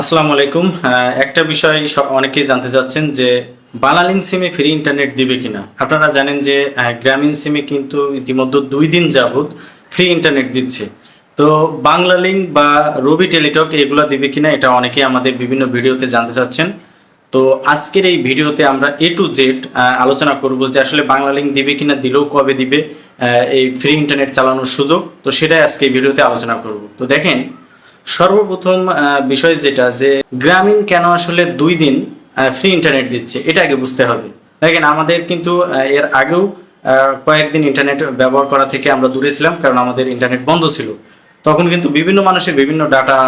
আসসালামু আলাইকুম। একটা বিষয় অনেকেই জানতে চাচ্ছেন যে বাংলালিংক সিমে ফ্রি ইন্টারনেট দিবে কিনা। আপনারা জানেন যে গ্রামীণ সিমে কিন্তু ইতিমধ্যে দুই দিন যাবত ফ্রি ইন্টারনেট দিচ্ছে। তো বাংলালিংক বা রবি টেলিটক এগুলো দিবে কিনা এটা অনেকেই আমাদের বিভিন্ন ভিডিওতে জানতে চাচ্ছেন। তো আজকের এই ভিডিওতে আমরা এ টু জেড আলোচনা করব যে আসলে বাংলালিংক দিবে কিনা, দিলেও কবে দিবে এই ফ্রি ইন্টারনেট চালানোর সুযোগ। তো সেটাই আজকে এই ভিডিওতে আলোচনা করব। তো দেখেন সর্বপ্রথম বিষয় যেটা যে গ্রামীণ কেন আসলে দুই দিন ফ্রি ইন্টারনেট দিচ্ছে, এটা আগে বুঝতে হবে। দেখেন, আমাদের কিন্তু এর আগেও কয়েকদিন ইন্টারনেট ব্যবহার করা থেকে আমরা দূরে ছিলাম, কারণ আমাদের ইন্টারনেট বন্ধ ছিল। তখন কিন্তু বিভিন্ন মানুষের বিভিন্ন ডাটা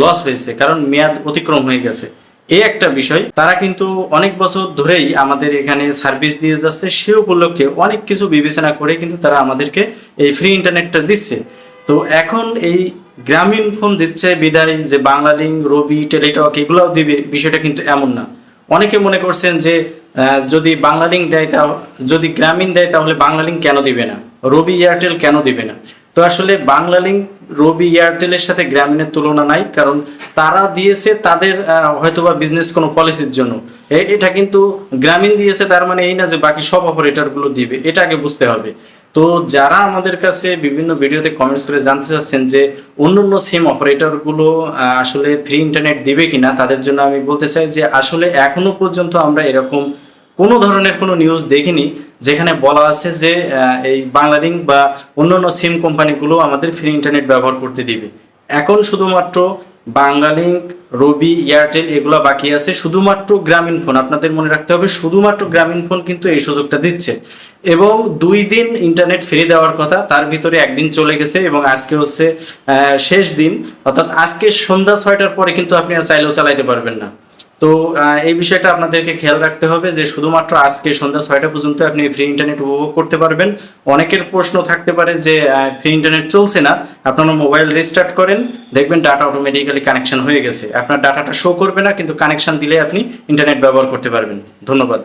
লস হয়েছে, কারণ মেয়াদ অতিক্রম হয়ে গেছে। এই একটা বিষয়, তারা কিন্তু অনেক বছর ধরেই আমাদের এখানে সার্ভিস দিয়ে যাচ্ছে, সে উপলক্ষে অনেক কিছু বিবেচনা করে কিন্তু তারা আমাদেরকে এই ফ্রি ইন্টারনেটটা দিচ্ছে। তো এখন এই গ্রামীণ ফোন দিচ্ছে বিদায় যে বাংলালিংক, রবি, টেলিটক এগুলাও দিবে, বিষয়টা কিন্তু এমন না। অনেকে মনে করছেন যে যদি বাংলালিংক দেয় তা যদি গ্রামীণ দেয় তাহলে বাংলালিংক কেন দিবে না? রবি, এয়ারটেল কেন দিবে না? তো আসলে বাংলালিংক, রবি, এয়ারটেলের সাথে গ্রামীণের তুলনা নাই, কারণ তারা দিয়েছে তাদের হয়তোবা বিজনেস কোনো পলিসির জন্য। এটা কিন্তু গ্রামীণ দিয়েছে, তার মানে এই না যে বাকি সব অপারেটরগুলো দিবে, এটা আগে বুঝতে হবে। তো যারা আমাদের কাছে বিভিন্ন ভিডিওতে কমেন্টস করে জানতে চাচ্ছেন যে অন্য অন্য সিম অপারেটরগুলো আসলে ফ্রি ইন্টারনেট দিবে কিনা, তাদের জন্য আমি বলতে চাই যে আসলে এখনও পর্যন্ত আমরা এরকম কোনো ধরনের কোনো নিউজ দেখিনি, যেখানে বলা আছে যে এই বাংলালিংক বা অন্য অন্য সিম কোম্পানিগুলো আমাদের ফ্রি ইন্টারনেট ব্যবহার করতে দিবে। এখন শুধুমাত্র বাংলালিংক, রবি, এয়ারটেল এগুলো বাকি আছে, শুধুমাত্র গ্রামীণ ফোন। আপনাদের মনে রাখতে হবে, শুধুমাত্র গ্রামীণ ফোন কিন্তু এই সুযোগটা দিচ্ছে। এবং দুই দিন ইন্টারনেট ফ্রি দেওয়ার কথা, তার ভিতরে একদিন চলে গেছে এবং আজকে হচ্ছে শেষ দিন। অর্থাৎ আজকে সন্ধ্যা ছয়টার পরে কিন্তু আপনি আর চাইলেও চালাইতে পারবেন না। তো এই বিষয়টা আপনাদেরকে খেয়াল রাখতে হবে যে শুধুমাত্র আজকে সন্ধ্যা ছয়টা পর্যন্ত আপনি ফ্রি ইন্টারনেট উপভোগ করতে পারবেন। অনেকের প্রশ্ন থাকতে পারে যে ফ্রি ইন্টারনেট চলছে না, আপনারা মোবাইল রিস্টার্ট করেন, দেখবেন ডাটা অটোমেটিক্যালি কানেকশন হয়ে গেছে। আপনার ডাটাটা শো করবে না, কিন্তু কানেকশন দিলে আপনি ইন্টারনেট ব্যবহার করতে পারবেন। ধন্যবাদ।